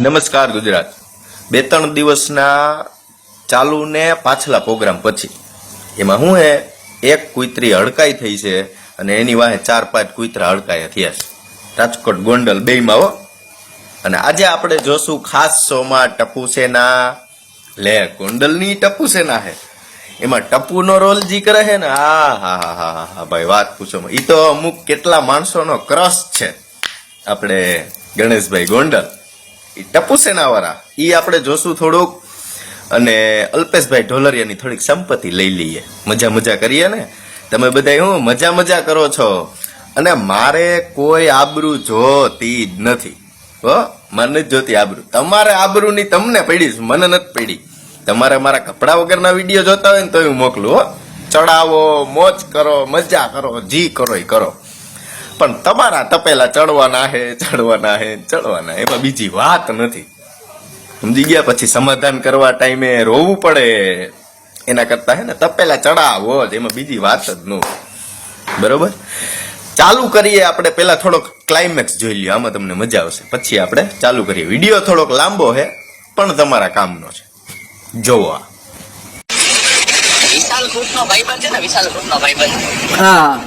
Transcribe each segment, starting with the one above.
નમસ્કાર ગુજરાત. બે ત્રણ દિવસના ચાલુ ને પાછલા પ્રોગ્રામ પછી. એમાં હું હે, એક કુતરી હડકાઈ થઈ છે અને એની વાહે ચાર પાંચ કુતરા હડકાયા થયા છે. રાજકોટ ગોંડલ બેયમાં હો. અને આજે આપણે જોશું ખાસ શોમાં ટપુ સેના. લે, ગોંડલની ટપુ સેના હે. એમાં ટપુનો રોલ જી કરે છે ને? હા હા હા હા હા ભાઈ, વાત પૂછો એ તો અમુક કેટલા માણસોનો ક્રશ છે. આપણે ગણેશભાઈ ગોંડલ. ઈ ટપુ સેનાવાળા એ આપણે જોશું થોડુંક. અને અલ્પેશભાઈ ઢોલરિયાની થોડીક સંપત્તિ લઈ લઈએ. મજા મજા કરીએ ને? તમે બધા હું મજા મજા કરો છો? અને મારે કોઈ આબરૂ જોતી જ નથી. હો મને જ જોતી આબરૂ. તમારે આબરૂની તમને પડી મને નથી પડી. તમારે મારા કપડા વગરના વીડિયો જોતા હોય ને તો હું મોકલું, હો. ચડાવો, મોજ કરો, મજા કરો, જી કરો એ કરો. પણ તમારા તપેલા ચડવાના હે ચડવાના હે ચડવાના એમાં બીજી વાત નથી. સમજી ગયા પછી સમાધાન કરવા ટાઈમે રોવું પડે. એના કરતા હે ને તપેલા ચડાવો જ એમાં બીજી વાત જ ન હોય. બરોબર? ચાલુ કરીએ આપણે પેલા થોડોક ક્લાઇમેક્સ જોઈ લ્યો. આમાં તમને મજા આવશે. પછી આપણે ચાલુ કરીએ. વીડિયો થોડોક લાંબો છે પણ તમારા કામનો છે. જોવો આ. વિશાલ ગ્રુપનો ભાઈબંધ છે ને વિશાલ ગ્રુપનો ભાઈબંધ. હા.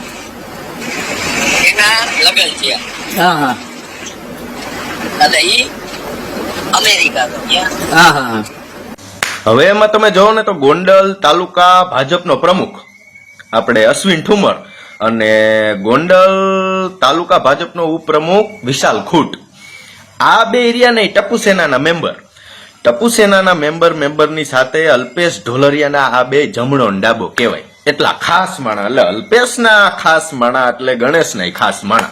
એના લગ્ન છે હા હા. ઈ અમેરિકા હા હા હવે એમાં તમે જોવો ને તો ગોંડલ તાલુકા ભાજપનો પ્રમુખ આપણે અશ્વિન ઠુમર અને ગોંડલ તાલુકા ભાજપનો ઉપપ્રમુખ વિશાલ ખૂટ. આ બે એરિયા નહીં ટપુ સેનાના મેમ્બર. ટપુ સેનાના મેમ્બર મેમ્બરની સાથે અલ્પેશ ઢોલરિયાના આ બે જમણો ડાબો કહેવાય. એટલા ખાસ માણા. એટલે અલ્પેશના ખાસ માણા એટલે ગણેશના ખાસ માણા.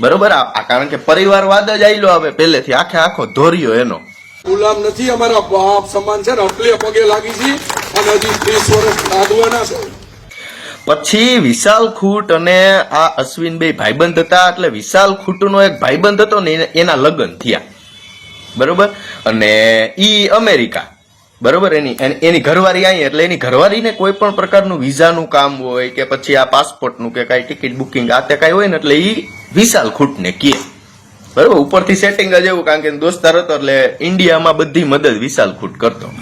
બરોબર? આ કારણ કે પરિવારવાદ જ આવેલો હવે પહેલેથી આખે આખો ધોર્યો એનો. ગુલામ નથી અમારા બાપ સમાન છે અટલે પગે લાગી છે અને હજી ત્રીસ વર્ષ લાગવાના છે. પછી વિશાલ ખૂટ અને આ અશ્વિન બે ભાઈબંધ હતા. એટલે વિશાલ ખૂટનો એક ભાઈબંધ હતો ને એના લગ્ન થયા. બરોબર? અને ઈ અમેરિકા. બરોબર? એની એની- ઘરવાળી અહીં એટલે એની ઘરવાળીને કોઈ પણ પ્રકારનું વિઝાનું કામ હોય કે પછી આ પાસપોર્ટનું કે કાંઈ ટિકિટ બુકિંગ, આ તે કાંઈ હોય ને એટલે એ વિશાલ ખૂટને કહે. બરોબર? ઉપરથી સેટિંગ જ એવું, કારણ કે દોસ્તાર હતો એટલે ઇન્ડિયામાં બધી મદદ વિશાલ ખૂટ કરતો.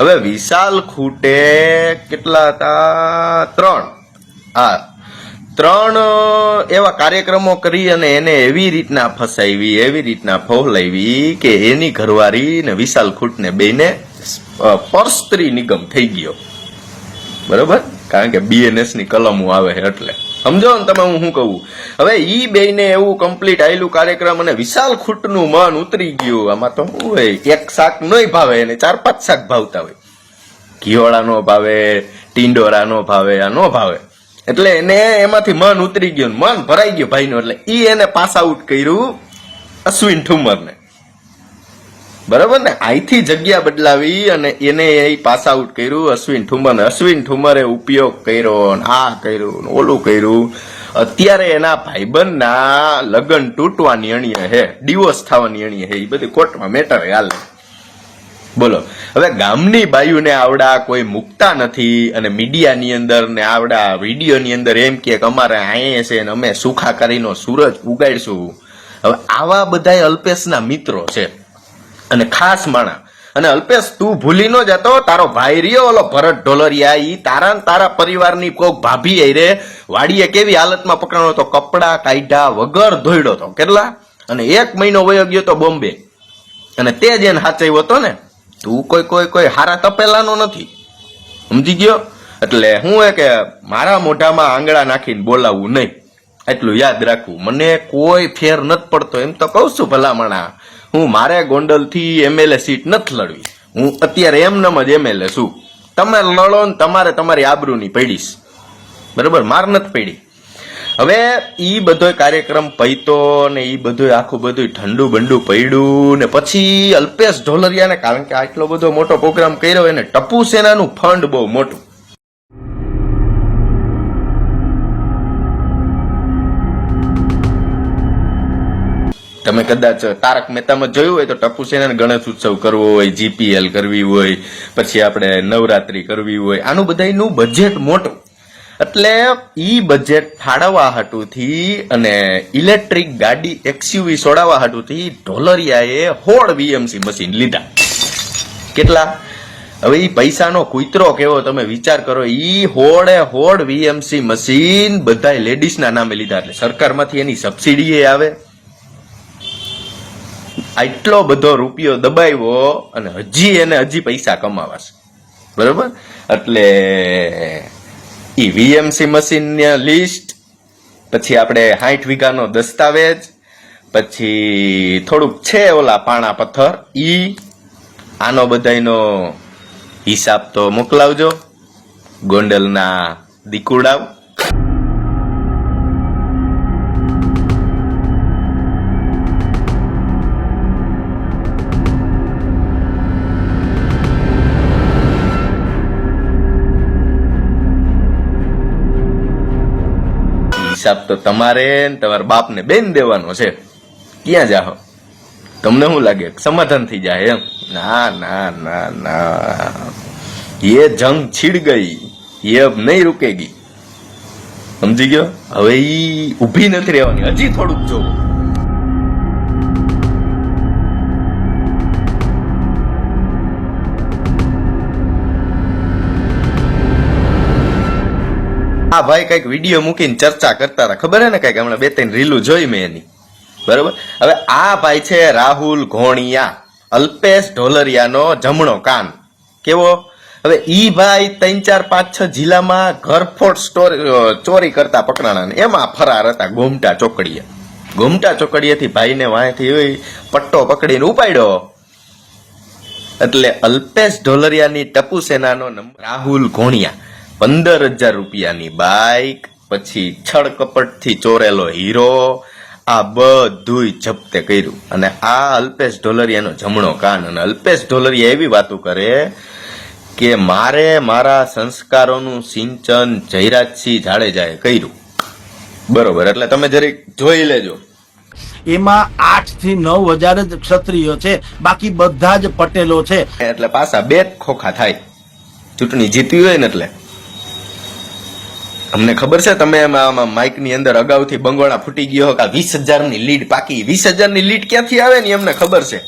હવે વિશાલ ખૂટે કેટલા હતા? ત્રણ. હા. ત્રણ એવા કાર્યક્રમો કરી અને એને એવી રીતના ફસાવી, એવી રીતના ફોહલાવી કે એની ઘરવાળી ને વિશાલ ખૂટને બેને પરસ્ત્રી નિગમ થઈ ગયો. બરોબર? કારણ કે બીએનએસની કલમો આવે એટલે. સમજો ને તમે હું શું કહું? હવે ઈ બેયને એવું કમ્પ્લીટ આયેલું કાર્યક્રમ અને વિશાલ ખૂટનું મન ઉતરી ગયું. આમાં તો શું હોય? એક શાક નહીં ભાવે એને ચાર પાંચ શાક ભાવતા હોય. ઘીવાળા નો ભાવે, ટીંડોરા નો ભાવે, આ નો ભાવે. એટલે એને એમાંથી મન ઉતરી ગયું મન ભરાઈ ગયું ભાઈનું. એટલે ઈ એને પાસ આઉટ કર્યું અશ્વિન ઠુમરને. બરાબર ને? અહીંથી જગ્યા બદલાવી અને એને એ પાસ આઉટ કર્યું, અશ્વિન ઠુમર. અશ્વિન ઠુમરે ઉપયોગ કર્યો ને આ કર્યું ઓલું કર્યું. અત્યારે એના ભાઈબંધના લગ્ન તૂટવાની નિર્ણય હે, ડિવોર્સ થવાની અણીએ હે, એ બધી કોર્ટમાં મેટર હાલ. બોલો. હવે ગામની બાયુને આવડા કોઈ મૂકતા નથી અને મીડિયાની અંદર ને આવડા વિડીયોની અંદર એમ કે અમારે આયે છે ને અમે સુખાકારીનો સૂરજ ઉગાડશું. હવે આવા બધા અલ્પેશના મિત્રો છે. અને ખાસ માણા. અને અલ્પેશ, તું ભૂલી નો જતો, તારો ભાઈ રહ્યો, ઓલો ભરત ઢોલરિયા, ઈ તારા તારા પરિવારની કોક ભાભી આઈ રે. વાડીએ કેવી હાલતમાં પકડાણો તો કપડા કાઢ્યા વગર ધોઈડો તો, કેટલા? અને એક મહિનો વયો ગયો તો બોમ્બે. અને તે જ એને સાચવ્યો હતો ને, તું કોઈ કોઈ કોઈ હારા તપેલાનો નથી. સમજી ગયો? એટલે હું એ કે મારા મોઢામાં આંગળા નાખીને બોલાવવું નહીં. એટલું યાદ રાખવું. મને કોઈ ફેર નથી પડતો. એમ તો કહું છું ભલામણા. હું મારે ગોંડલથી એમએલએ સીટ નથી લડવી. હું અત્યારે એમનેમ જ એમએલએ છું. તમે લડો ને તમારે તમારી આબરૂની પડીશ. બરોબર? માર નથી પડી. હવે એ બધો કાર્યક્રમ પૈતો ને એ બધું આખું બધું ઠંડુ બંડુ પડ્યું ને પછી અલ્પેશ ઢોલરિયાને કારણ કે આટલો બધો મોટો પ્રોગ્રામ કર્યો એને ટપુ સેનાનું ફંડ બહુ મોટું. તમે કદાચ તારક મહેતામાં જોયું હોય તો ટપુ સેનાને ગણેશ ઉત્સવ કરવો હોય જીપીએલ કરવી હોય, પછી આપણે નવરાત્રી કરવી હોય, આનું બધાયનું બજેટ મોટું. એટલે ઈ બજેટ ફાળવવા હાટુથી અને ઇલેક્ટ્રિક ગાડી એક્સયુવી સોડાવવા હાટુથી ઢોલરિયાએ હોળ વીએમસી મશીન લીધા. કેટલા? હવે એ પૈસાનો કુતરો કેવો તમે વિચાર કરો, ઈ હોળે હોળ વીએમસી મશીન બધાય લેડીઝના નામે લીધા. એટલે સરકારમાંથી એની સબસિડી આવે. આટલો બધો રૂપિયો દબાવ્યો અને હજી એને હજી પૈસા કમાવાશે. બરોબર? એટલે ઈ વીએમસી મશીન લિસ્ટ, પછી આપણે સાઠ વીઘાનો દસ્તાવેજ, પછી થોડુંક છે ઓલા પાણા પથ્થર, ઈ આનો બધાયનો હિસાબ તો મોકલાવજો. ગોંડલના દીકુડાવ હિસાબ તો તમારે તમારા બાપને બેન દેવાનો છે. ક્યાં જાહો તમને શું લાગે? સમાધાન થઈ જાય એમ? ના ના ના ના. એ જંગ છીડ ગઈ. એ નહીં રૂકેગી. સમજી ગયો? હવે ઈ ઊભી નથી રહેવાની. હજી થોડુંક જોવું. આ ભાઈ, કંઈક વીડિયો મૂકીને ચર્ચા કરતા હતા ખબર હે ને કંઈક? હમણાં બે ત્રણ રીલું જોઈ મેં એની. બરોબર? હવે આ ભાઈ છે રાહુલ ઘોણિયા, અલ્પેશ ઢોલરિયાનો જમણો કાન. કેવો? હવે ઈ ભાઈ ત્રણ, ચાર, પાંચ, છ જિલ્લામાં ઘરફોડ સ્ટોર ચોરી કરતા પકડાણા એમાં ફરાર હતા ગોમટા ચોકડીયા ગોમટા ચોકડીયાથી ભાઈને હોય પટ્ટો પકડીને ઉપાડ્યો. એટલે અલ્પેશ ઢોલરિયાની ટપુ સેનાનો રાહુલ ઘોણિયા. પંદર હજાર રૂપિયાની બાઇક પછી છળ કપટથી ચોરેલો હીરો આ બધુંય જપ્તે કર્યું. અને આ અલ્પેશ ઢોલરિયાનો જમણો કાન. અને અલ્પેશ ઢોલરિયા એવી વાતો કરે કે મારે મારા સંસ્કારોનું સિંચન જયરાજસિંહ જાડેજાએ કર્યું. બરોબર એટલે તમે જરીક જોઈ લેજો. એમાં આઠથી નવ હજાર જ ક્ષત્રિયો છે બાકી બધા જ પટેલો છે. એટલે પાછા બે ખોખા થાય. ચૂંટણી જીતવી હોય ને એટલે. અમને ખબર છે, તમે એમાં માઇકની અંદર અગાઉથી બંગોળા ફૂટી ગયો કે વીસ હજારની લીડ પાકી. વીસ હજારની લીડ ક્યાંથી આવે ને અમને ખબર છે.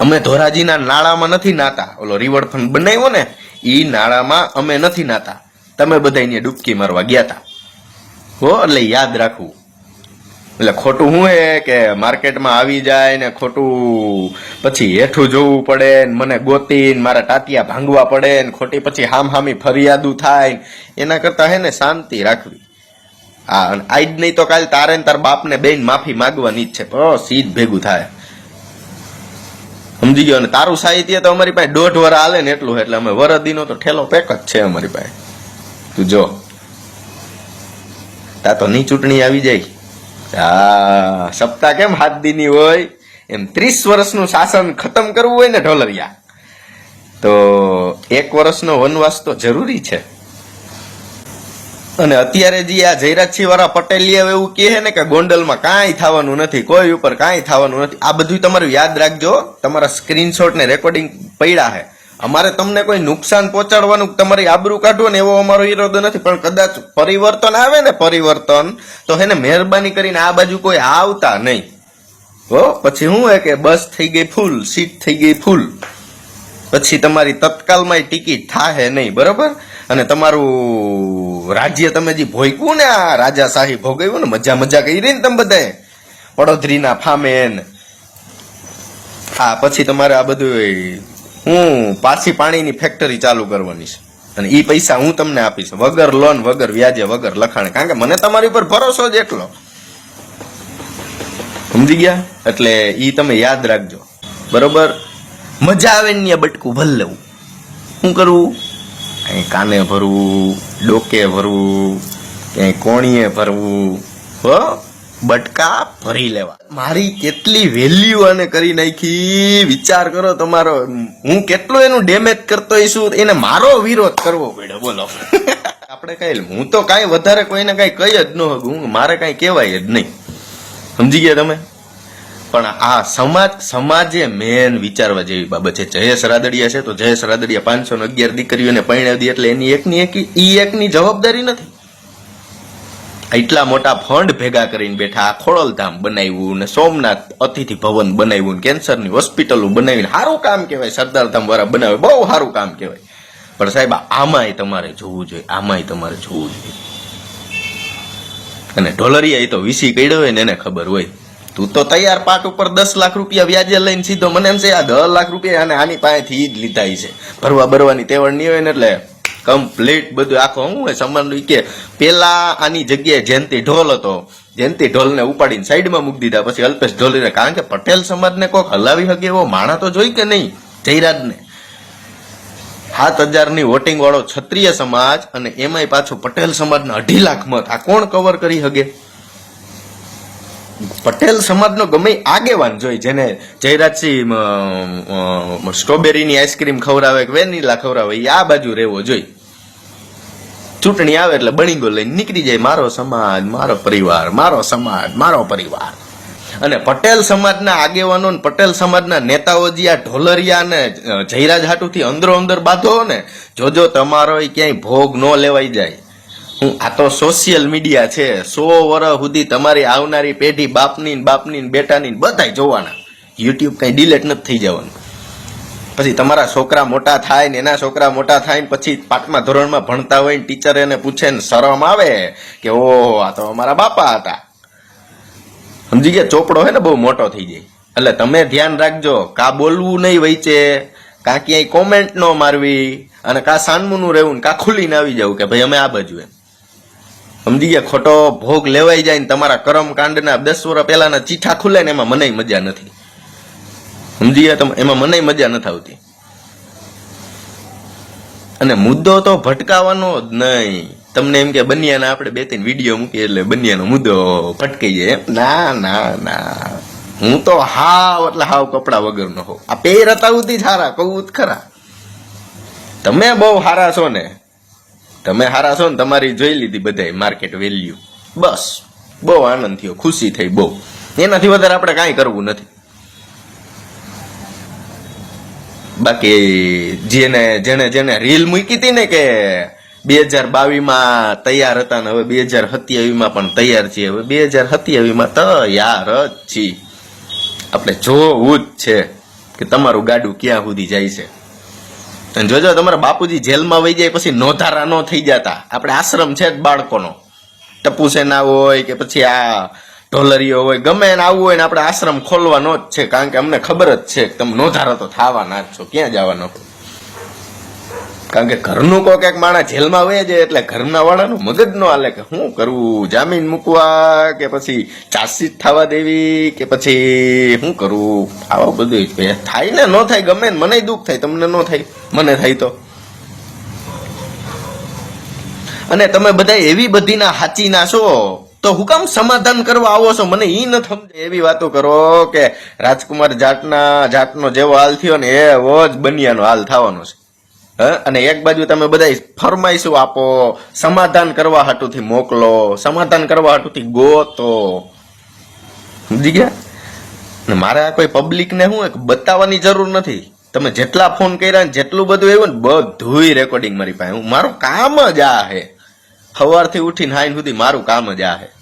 અમે ધોરાજીના નાળામાં નથી નાતા. ઓલો રિવરફ્રન્ટ બનાવ્યો ને એ નાળામાં અમે નથી નાતા. તમે બધા અહીંયા ડૂબકી મારવા ગયા હતા હો, એટલે યાદ રાખવું. એટલે ખોટું શું હે કે માર્કેટમાં આવી જાય ને ખોટું પછી હેઠું જોવું પડે ને મને ગોતીને મારા ટાટિયા ભાંગવા પડે ને ખોટી પછી હામ હામી ફરિયાદું થાય એના કરતા હે ને શાંતિ રાખવી. હા અને આજ નહીં તો કાલ તારે ને તાર બાપને બેન માફી માંગવાની જ છે. ઈ જ ભેગું થાય. સમજી ગયો? ને તારું સાહિત્ય તો અમારી પાસે દોઢ વર હાલે ને એટલું એટલે અમે વરદીનો તો ઠેલો પેક જ છે અમારી પાસે. તું જો. તા તો નહીં ચૂંટણી આવી જાય. હા સપ્તાહ કેમ હાથ દીની હોય? એમ ત્રીસ વર્ષનું શાસન ખતમ કરવું હોય ને ઢોલરિયા. તો એક વર્ષનો વનવાસ તો જરૂરી છે. અને અત્યારે જે આ જયરાજસિંહ વાળા પટેલી એવું કહે ને કે ગોંડલમાં કાંઈ થવાનું નથી, કોઈ ઉપર કાંઈ થવાનું નથી. આ બધું તમારું યાદ રાખજો. તમારા સ્ક્રીનશોટ ને રેકોર્ડિંગ પડ્યા છે. અમારે તમને કોઈ નુકસાન પહોંચાડવાનું તમારી આબરૂ કાઢવું ને એવો અમારો ઈરાદો નથી, પણ કદાચ પરિવર્તન આવે ને પરિવર્તન, તો હેને મહેરબાની કરીને આ બાજુ કોઈ આવતા નહીં. હો, પછી શું હે કે બસ થઈ ગઈ ફૂલ, સીટ થઈ ગઈ ફૂલ. પછી તમારી તત્કાલમાં ટિકિટ થાહે નહીં, બરોબર? અને તમારું રાજ્ય તમે જે ભોગવું ને આ રાજાશાહી ભોગવ્યું ને, મજા મજા કરી ને તમે બધાએ. વડોદરીના ફામે હા, પછી તમારે આ બધું હું પાછી પાણીની ફેક્ટરી ચાલુ કરવાની છે. અને એ પૈસા હું તમને આપીશ. વગર લોન વગર વ્યાજે, વગર લખાણ. કારણ કે મને તમારી ઉપર ભરોસો જ એટલો. સમજી ગયા? એટલે એ તમે યાદ રાખજો. બરોબર? મજા આવે ને બટકું ભલ લેવું. શું કરવું અહીં કાને ભરવું? ડોકે ભરવું? ક્યાંય કોણીએ ભરવું? હો? બટકા ભરી લેવા. મારી કેટલી વેલ્યુ આને કરી નાખી? વિચાર કરો તમારો. હું કેટલો એનું ડેમેજ કરતો છું એને મારો વિરોધ કરવો પડ્યો બોલો. આપણે કઈ, હું તો કાંઈ વધારે કોઈને કાંઈ કહી જ ન હું, મારે કાંઈ કહેવાય જ નહીં. સમજી ગયા તમે? પણ આ સમાજ, સમાજે મેન વિચારવા જેવી બાબત છે. જયેશ રાદડિયા છે તો જયેશ રાદડિયા પાંચસો અગિયાર દીકરીઓને પરિણાવી દે એટલે એની એકની એક, ઈ એકની જવાબદારી નથી. એટલા મોટા ફંડ ભેગા કરીને બેઠા આ ખોડલધામ બનાવ્યું ને સોમનાથ અતિથિ ભવન બનાવ્યું ને કેન્સરની હોસ્પિટલો બનાવીને સારું કામ કહેવાય, સરદારધામ વાળા બનાવે, બહુ સારું કામ કહેવાય. પણ સાહેબ આમાંય તમારે જોવું જોઈએ, આમાંય તમારે જોવું જોઈએ. અને ઢોલરિયા એ તો વીસી કર્યો હોય ને એને ખબર હોય. તું તો તૈયાર પાક ઉપર દસ લાખ રૂપિયા વ્યાજે લઈને સીધો મને એમ છે, આ દસ લાખ રૂપિયા અને આની પાસેથી જ લીધા છે. ભરવા ભરવાની તેવડ નહીં હોય ને એટલે કમ્પ્લીટ બધું. આખો હું સમાન કે પેલા આની જગ્યાએ જયંતિ ઢોલ હતો. જયંતિ ઢોલને ઉપાડીને સાઈડમાં મૂકી દીધા. પછી અલ્પેશ ઢોલીને કારણ કે પટેલ સમાજને કોક હલાવી શકે એવો માણા તો જોઈ કે નહીં? જયરાજને. સાત હજારની વોટિંગ વાળો ક્ષત્રિય સમાજ અને એમાંય પાછો પટેલ સમાજના અઢી લાખ મત. આ કોણ કવર કરી શકે? પટેલ સમાજનો ગમે આગેવાન જોઈ, જેને જયરાજસિંહ સ્ટ્રોબેરીની આઈસ્ક્રીમ ખવડાવે કે વેનીલા ખવડાવે એ આ બાજુ રહેવો જોઈ. ચૂંટણી આવે એટલે બણીગો લઈને નીકળી જાય. મારો સમાજ, મારો પરિવાર, મારો સમાજ, મારો પરિવાર. અને પટેલ સમાજના આગેવાનો પટેલ સમાજના નેતાઓ જે આ ઢોલરિયા ને જયરાજ હાટુથી અંદરો અંદર બાંધો ને, જોજો તમારો ક્યાંય ભોગ ન લેવાઈ જાય. હું, આ તો સોશિયલ મીડિયા છે. સો વર્ષ સુધી તમારી આવનારી પેઢી બાપની બાપની બેટાની ને બધાય જોવાના. યુટ્યુબ કઈ ડિલેટ નથી થઈ જવાનું. પછી તમારા છોકરા મોટા થાય ને એના છોકરા મોટા થાય ને પછી પાંચમા ધોરણમાં ભણતા હોય ને ટીચર એને પૂછે ને શરમ આવે કે ઓ આ તો અમારા બાપા હતા. સમજી ગયા? ચોપડો હે ને બહુ મોટો થઈ જાય. એટલે તમે ધ્યાન રાખજો, કા બોલવું નહીં વચ્ચે કા ક્યાંય કોમેન્ટ ન મારવી અને કા સાનમુનું રહેવું ને કા ખુલીને આવી જવું કે ભાઈ અમે આ બાજુ એમ. સમજી ગયા? ખોટો ભોગ લેવાઈ જાય ને તમારા કરમ કાંડના દસ વર્ષ પહેલાના ચીઠા ખુલે ને એમાં મને મજા નથી. સમજી ગયા તમે એમાં મને મજા નથી આવતી. અને મુદ્દો તો ભટકાવાનો જ નહીં. તમને એમ કે બનિયાના આપણે બે ત્રણ વીડિયો મૂકીએ એટલે બનિયાનો મુદ્દો ફટકી જાય ના ના ના. હું તો હાવ એટલે હાવ કપડા વગરનો હોઉં. આ પેર હતા જ હારા કહું જ ખરા. તમે બહુ હારા છો ને. તમે હારા છો ને, તમારી જોઈ લીધી બધાય માર્કેટ વેલ્યુ બસ. બહુ આનંદ થયો, ખુશી થઈ બહુ. એનાથી વધારે આપણે કાંઈ કરવું નથી. બાકી જેને જેને જેને રીલ મૂકી હતી ને કે બે હજાર બાવીસમાં તૈયાર હતા ને હવે બે હજાર સત્યાવીસમાં પણ તૈયાર છીએ. હવે બે હજાર સત્યાવીસમાં તૈયાર જ છીએ. આપણે જોવું જ છે કે તમારું ગાડું ક્યાં સુધી જાય છે. અને જોજો, તમારા બાપુજી જેલમાં વહી જાય પછી નોધારા ન થઈ જતા. આપણે આશ્રમ છે જ બાળકોનો. ટપુ સેના હોય કે પછી આ ઢોલરીઓ હોય, ગમે એને આવવું હોય ને આપણે આશ્રમ ખોલવાનો જ છે, કારણ કે અમને ખબર જ છે કે તમે નોધારો તો થવાના જ છો, ક્યાં જવાનો કારણ કે ઘરનું કોઈ એક માણસ જેલમાં વહે જાય એટલે ઘરના વાળાનું મગજ ન હાલે કે શું કરવું જામીન મૂકવા કે પછી ચાર્જશીટ થવા દેવી કે પછી શું કરવું આવા બધું થાય ને, ન થાય, ગમે ને મને દુઃખ થાય, તમને ન થાય, મને થાય તો. અને તમે બધા એવી બધીના હાચીના છો તો હું કામ સમાધાન કરવા આવો છો? મને ઈ ન સમજે એવી વાતો કરો કે રાજકુમાર જાટના, જાટનો જેવો હાલ થયો ને એવો જ બનિયાનો હાલ થવાનો છે. હ? અને એક બાજુ તમે બધા ફરમાઈશું આપો, સમાધાન કરવા હાટુથી મોકલો, સમાધાન કરવા હાટુથી ગોતો. સમજી ગયા? ને મારે આ કોઈ પબ્લિક ને શું એક બતાવવાની જરૂર નથી. તમે જેટલા ફોન કર્યા ને જેટલું બધું આવ્યું ને બધુંય રેકોર્ડિંગ મારી પાસે. હું મારું કામ જ આ હે. સવારથી ઉઠીને હાઈન સુધી મારું કામ જ આ હે.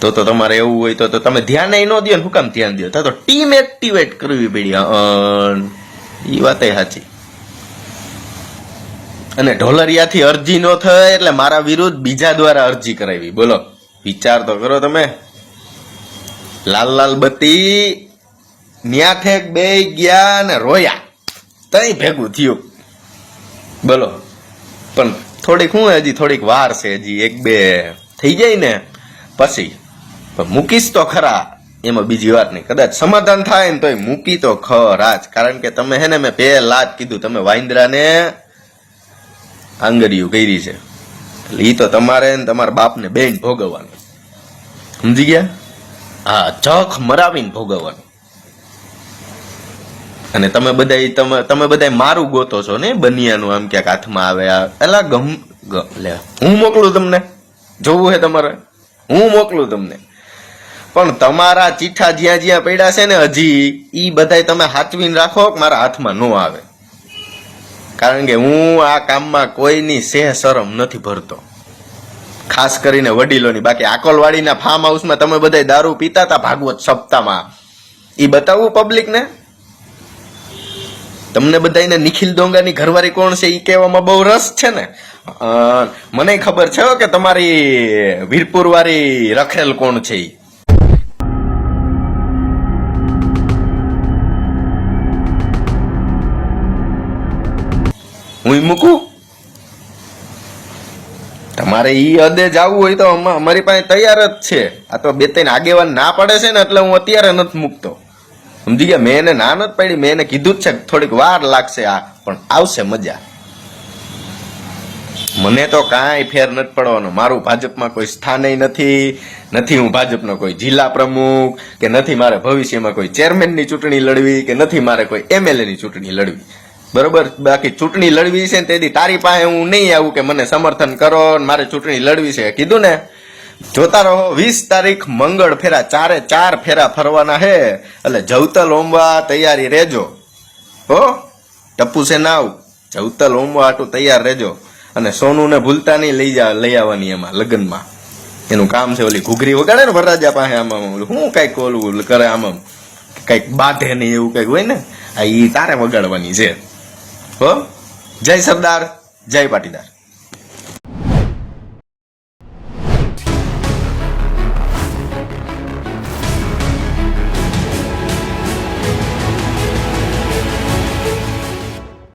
તો તો તમારે એવું હોય તો તમે ધ્યાન ન દો ને શું કામ ધ્યાન દો તો ટીમ એક્ટિવેટ કરવી પડી એ વાત સાચી અને ઢોલરિયાથી અરજી ન થાય એટલે મારા વિરુદ્ધ બીજા દ્વારા અરજી કરાવી. બોલો, વિચાર તો કરો તમે. લાલ લાલ બત્તી ન્યાથે બે ગયા ને રોયા. તઈ ભેગું થયું. બોલો, પણ થોડીક હું હજી, થોડીક વાર છે હજી, એક બે. થઈ જાય ને? પછી. પણ મૂકીશ તો ખરા. એમાં બીજી વાત નહીં. કદાચ સમાધાન થાય ને તોય મૂકી તો ખરા જ. કારણ કે તમે હે ને મેં પહેલા જ કીધું, તમે વાંદરાને આંગળીયું કરી છે. એટલે એ તો તમારે તમારા બાપને બેન ભોગવવાનું. સમજી ગયા? હા, જખ મરાવીને ભોગવવાનું. અને તમે બધા તમે તમે બધા મારું ગોતો છો ને, બનિયાનું આમ ક્યાંક હાથમાં આવે આ. એલા ગમ લે, હું મોકલું તમને? જોવું હે તમારે? હું મોકલું તમને? પણ તમારા ચીઠા જ્યાં જ્યાં પડ્યા છે ને, હજી એ બધાય તમે હાચવીને રાખો મારા હાથમાં ન આવે. કારણ કે હું આ કામમાં કોઈની સેહ શરમ નથી ભરતો. ખાસ કરીને વડીલોની. બાકી આકોલવાડીના ફાર્મ હાઉસમાં તમે બધા દારૂ પીતા હતા ભાગવત સપ્તાહમાં. એ બતાવવું પબ્લિકને તમને બધાને નિખિલ ડોંગાની ઘરવાળી કોણ છે એ કહેવામાં બહુ રસ છે ને? મને ખબર છે કે તમારી વીરપુર વાળી રખેલ કોણ છે ઈ? હું મૂકું? તમારે ઈ હદે જવું હોય તો અમારી પાસે તૈયાર જ છે. આ તો બે ત્રણ આગેવાન ના પડે છે ને એટલે હું અત્યારે નથી મૂકતો. સમજી ગયા? મેં એને ના નથી પાડી, મેં એને કીધું જ છે થોડીક વાર લાગશે આ, પણ આવશે મજા. મને તો કાંઈ ફેર નથી પડવાનો. મારું ભાજપમાં કોઈ સ્થાને નથી નથી હું ભાજપનો કોઈ જિલ્લા પ્રમુખ, કે નથી મારે ભવિષ્યમાં કોઈ ચેરમેનની ચૂંટણી લડવી, કે નથી મારે કોઈ એમએલએની ચૂંટણી લડવી. બરોબર? બાકી ચૂંટણી લડવી છે ને તેથી તારી પાસે હું નહીં આવું કે મને સમર્થન કરો મારે ચૂંટણી લડવી છે. કીધું ને? જોતા રહો, વીસ તારીખ મંગળ ફેરા, ચારે ચાર ફેરા ફરવાના હે. એટલે જવતલ ઓમવા તૈયારી રહેજો. હો? ટપ્પુ છે નાવ જવતલ ઓમવા આટું તૈયાર રહેજો. અને સોનું ને ભૂલતા નહીં, લઈ જા, લઈ આવવાની એમાં, લગ્નમાં. એનું કામ છે ઓલી ઘૂઘરી વગાડે ને વરરાજા પાસે આમાં હું કંઈક ઓલું કરે આમાં, કંઈક બાંધે નહીં એવું કંઈક હોય ને? આ ઈ તારે વગાડવાની છે. હો? જય સરદાર જય પાટીદાર.